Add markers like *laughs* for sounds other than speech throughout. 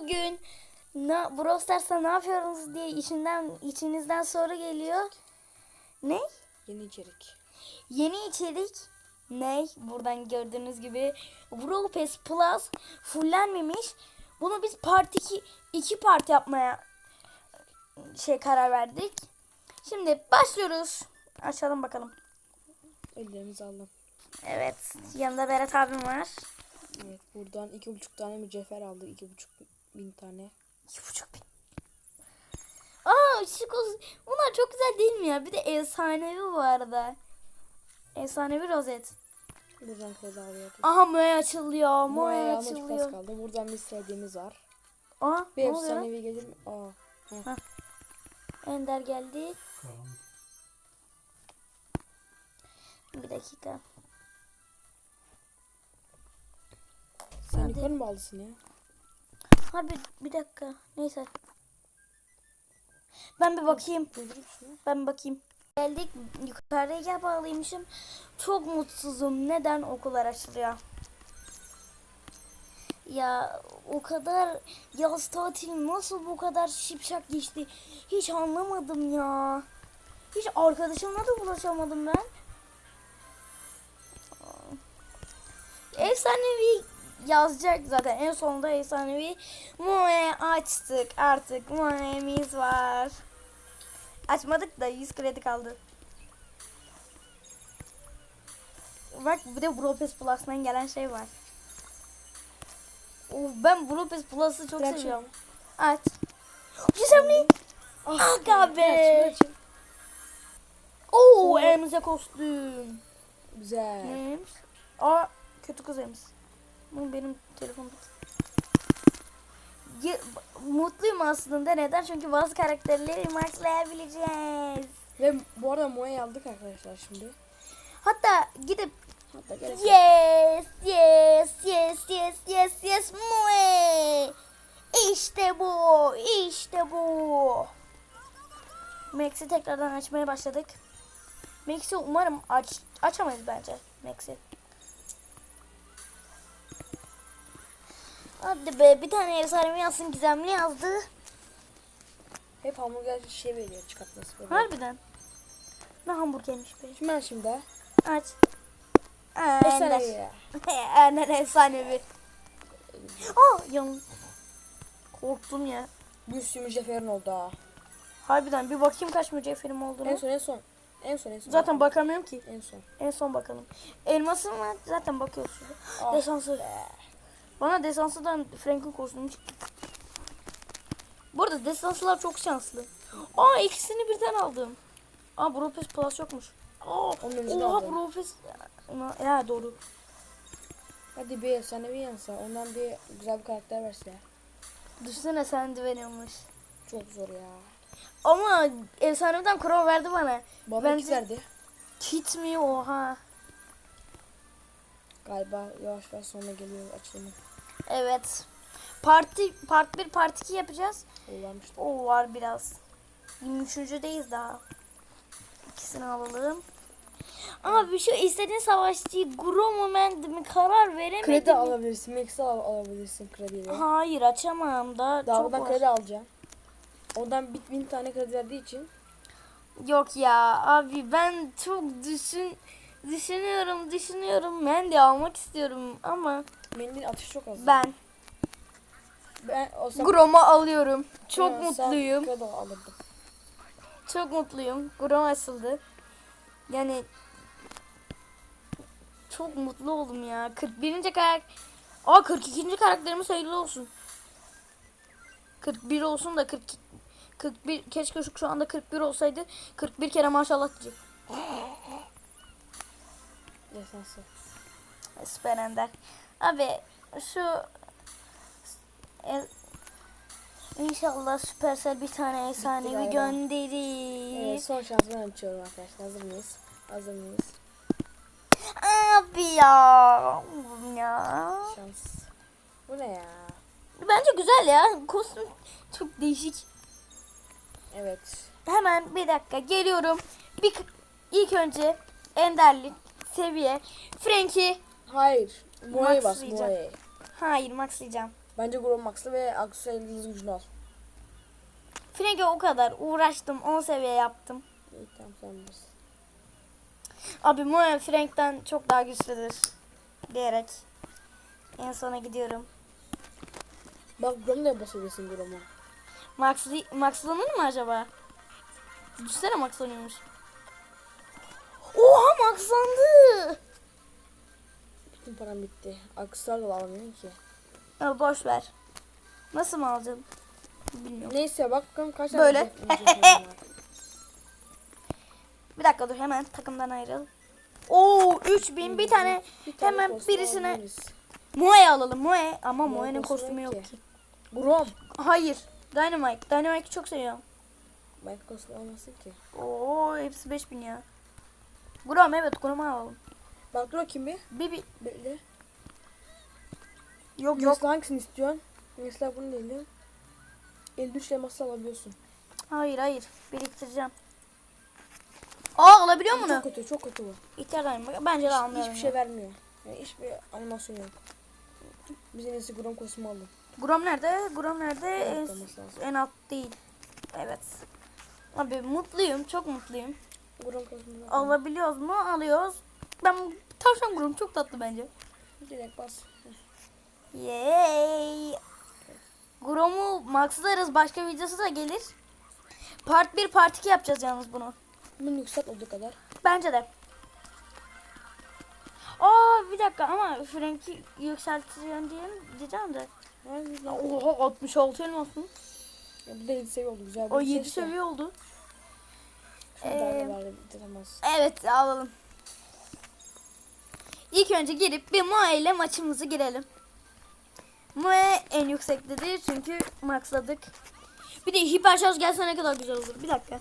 bugün na, Brawl Stars'ta ne yapıyorsunuz diye içinden içinizden soru geliyor. Ne? Yeni içerik. Yeni içerik ne? Buradan gördüğünüz gibi Brawl Pass Plus fullenmemiş. Bunu biz part 2 iki part yapmaya şey karar verdik. Şimdi başlıyoruz. Açalım bakalım. Ellerimizi aldım. Evet. Yanında Berat abim var. Evet buradan iki buçuk tane mücevher aldık. iki buçuk bin tane. İki buçuk bin. Aa şu koz- Bunlar çok güzel değil mi ya? Bir de efsanevi bu arada. Efsanevi rozet. Buradan alıyorduk. Aha Moe açılıyor. Moe açılıyor. kaldı. Buradan bir sevdiğimiz var. Aa Bir ne oluyor? efsanevi gelir mi? Aa. Heh. Ender geldi. Bir dakika. Sen yukarı mı bağlısın ya? Harbi bir dakika. Neyse. Ben bir bakayım. Ben bir bakayım. Geldik. Yukarıya bağlıymışım. Çok mutsuzum. Neden okullar açılıyor? Ya o kadar yaz tatili nasıl bu kadar şipşak geçti? Hiç anlamadım ya. Hiç arkadaşımla da ulaşamadım ben. Efsanevi yazacak zaten. En sonunda efsanevi Moe açtık. Artık Moe'miz var. Açmadık da 100 kredi kaldı. Bak bir de Bropes Plus'tan gelen şey var. Of, ben Bropes Plus'ı çok Bırak seviyorum. Aç. Güzel mi? Aç, aç. Oo elimize kostüm. Güzel. Neymiş? Aa kötü kız elimiz. Bu benim telefonum. Ya, mutluyum aslında. Neden? Çünkü bazı karakterleri maxlayabileceğiz. Ve bu arada Moe'yi aldık arkadaşlar şimdi. Hatta gidip Hatta gerek yes yes yes yes yes yes Moe. İşte bu. işte bu. Max'i tekrardan açmaya başladık. Max'i umarım aç açamayız bence Max'i. Hadi be bir tane efsanevi yazsın gizemli yazdı. Hep hamburger şey veriyor çıkartması böyle. Harbiden. Ne hamburgermiş be. Şimdi ben şimdi. Aç. Efsanevi. Ender *laughs* efsanevi. Aa yan. Korktum ya. Bir sürü mücevherin oldu ha. Harbiden bir bakayım kaç mücevherim olduğunu. En son en son. En son en son. Zaten bakamıyorum ki. En son. En son bakalım. Elmasım var zaten bakıyoruz şurada. Ah Desansı. Bana desansıdan Frank'in kostümü çıktı. Bu arada desansılar çok şanslı. Aa ikisini birden aldım. Aa Bropes Plus yokmuş. Aa, oha. Bropes. Ya doğru. Hadi bir efsanevi yansa. Ondan bir güzel bir karakter verse. Düşünsene sen veriyormuş. Çok zor ya. Ama efsaneden Crow verdi bana. Bana Bence- iki verdi. Kit mi oha. Galiba yavaş yavaş sonra geliyor açılımı. Evet. Parti part 1 part 2 yapacağız. O var biraz. 23.deyiz daha. İkisini alalım. Abi şu istediğin savaşçıyı Gro Moment'imi karar veremedim. Kredi alabilirsin. Max'i al alabilirsin krediyle. Hayır açamam da Daha çok var. kredi alacağım. Ondan bin, bin tane kredi verdiği için Yok ya abi ben çok düşün düşünüyorum düşünüyorum. Ben de almak istiyorum ama Mendil atışı çok az. ben ben olsam Grom'u alıyorum. Çok ben olsam mutluyum. Alırdım. Çok mutluyum. Grom açıldı. Yani çok mutlu oldum ya. 41. karakter Aa 42. karakterimiz hayırlı olsun. 41 olsun da 40 41 keşke şu, şu anda 41 olsaydı 41 kere maşallah diyecek. *laughs* Desansı. Süper Ender. Abi şu e, İnşallah Supercell bir tane efsanevi gönderir. Evet, son şansını açıyorum arkadaşlar. Hazır mıyız? Hazır mıyız? Abi ya. Ya. Şans. Bu ne ya? Bence güzel ya. Kostüm çok değişik. Evet. Hemen bir dakika geliyorum. Bir ilk önce Enderli seviye Frank'i Hayır. Moe bas Maxlayacağım. Moe. hayır maxlayacağım. Bence Grom Max'lı ve Aksu'ya yıldız gücünü al. Frank'e o kadar uğraştım. 10 seviye yaptım. İyi tamam sen bilirsin. Abi Moe Frank'ten çok daha güçlüdür. Diyerek. En sona gidiyorum. Bak Grom da basabilirsin Grom'a. Max, maxlanır mı acaba? Düşünsene maxlanıyormuş. Oha maxlandı. Bütün param bitti. Aksu'lar da alamıyorum ki. Ya boş ver. Nasıl mı alacaksın? Bilmiyorum. Neyse bak bakalım kaç Böyle. tane. *laughs* Bir dakika dur hemen takımdan ayrıl. Oo 3000 bir tane Bir tane hemen kostüm birisine alabiliriz. Moe alalım Moe ama Moe Moe'nin kostümü kostümü yok ki. Grom. Hayır. Dynamite. Dynamite'i çok seviyorum. Belki kostüm olmasın ki. Oo hepsi 5000 ya. Grom evet Grom'u alalım. Bak dur bakayım bir. Bir Bekle. yok yok. Mesela hangisini istiyorsun? Mesela bunu diyelim. 53 elması alabiliyorsun. Hayır hayır biriktireceğim. Aa alabiliyor mu Çok kötü, çok kötü bu. Dynamite. Bence de almayalım. Hiçbir şey vermiyor. Yani hiçbir animasyon yok. Biz en iyisi Grom kostümü alalım. Grom nerede? Grom nerede? En, en alt değil. Evet. Abi mutluyum. Çok mutluyum. Grom alalım. Alabiliyoruz mu? Alıyoruz. Ben tavşan Grom çok tatlı bence. Direkt bas. Yay. Grom'u maxlarız. Başka videosu da gelir. Part 1 part 2 yapacağız yalnız bunu. Bunu yükselt olduğu kadar. Bence de. Aa bir dakika ama Frank'i yükselteceğim diye diyeceğim de. Oha 66 elmas mı? ya bu da 7 seviye oldu güzel. O şey 7 işte. seviye oldu. Ee. Evet alalım. İlk önce girip bir Moe ile maçımızı girelim. Moe en yüksektedir çünkü maxladık. Bir de hiper şarj gelse ne kadar güzel olur. Bir dakika.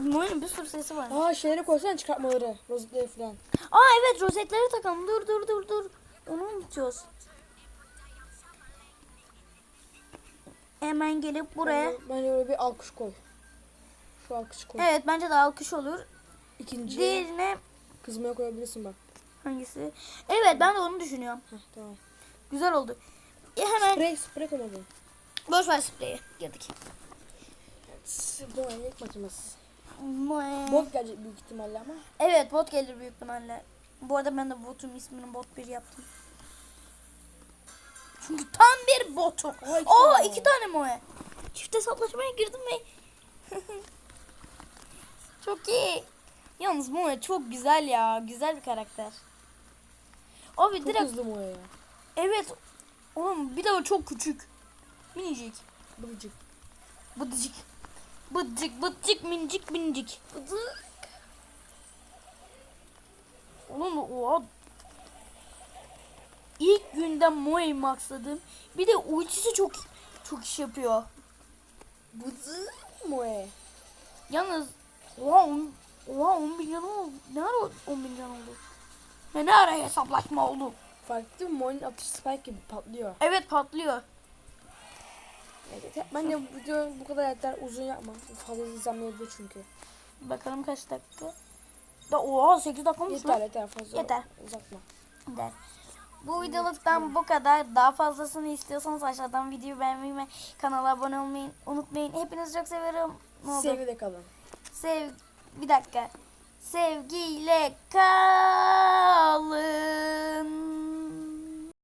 Moe'nin bir sürü sesi var. Aa şeyleri koysana çıkartmaları. Rozetleri falan. Aa evet rozetleri takalım. Dur dur dur dur. Onu unutuyoruz. Hemen gelip buraya. Bence- Bence öyle bir alkış koy. Şu alkışı koy. Evet bence de alkış olur. İkinci Diğerine kızmaya koyabilirsin bak. hangisi? Evet ben de onu düşünüyorum. Heh, tamam. Güzel oldu. E hemen Sprey, sprey koymadın. boş ver spreyi. Girdik. İlk maçımız. Moe. Bot gelecek büyük ihtimalle ama. Evet bot gelir büyük ihtimalle. Bu arada ben de botun ismini bot 1 yaptım. Çünkü tam bir botum. Oo tane. iki tane Moe. Çift hesaplaşmaya girdim ve *laughs* çok iyi. Yalnız Moe çok güzel ya. Güzel bir karakter. Abi Çok direkt hızlı ya. evet. Oğlum bir de o çok küçük. Minicik. Bıcık. Bıdıcık. Bıdıcık bıdıcık minicik minicik. Bıdık. Oğlum oha. İlk günden Moe'yi maxladım. Bir de ultisi çok çok iş yapıyor. Bıcık Moya. Yalnız oha 10, oha 10 milyon oldu. Ne ara 10 milyon oldu? Ne, ne ara hesaplaşma oldu? Farklı Moya'nın atışı spike gibi patlıyor. Evet patlıyor. Evet. Bence bu video bu kadar yeter. Uzun yapma. Fazla izlenmeyebilir çünkü. Bakalım kaç dakika. Da oha 8 dakika olmuş Yeter yeter fazla Yeter. uzatma. der. Bu videoluktan bu kadar. Daha fazlasını istiyorsanız aşağıdan videoyu beğenmeyi ve kanala abone olmayı unutmayın. Hepinizi çok seviyorum. Ne oldu? Sevgide kalın. Sev bir dakika. Sevgiyle kalın.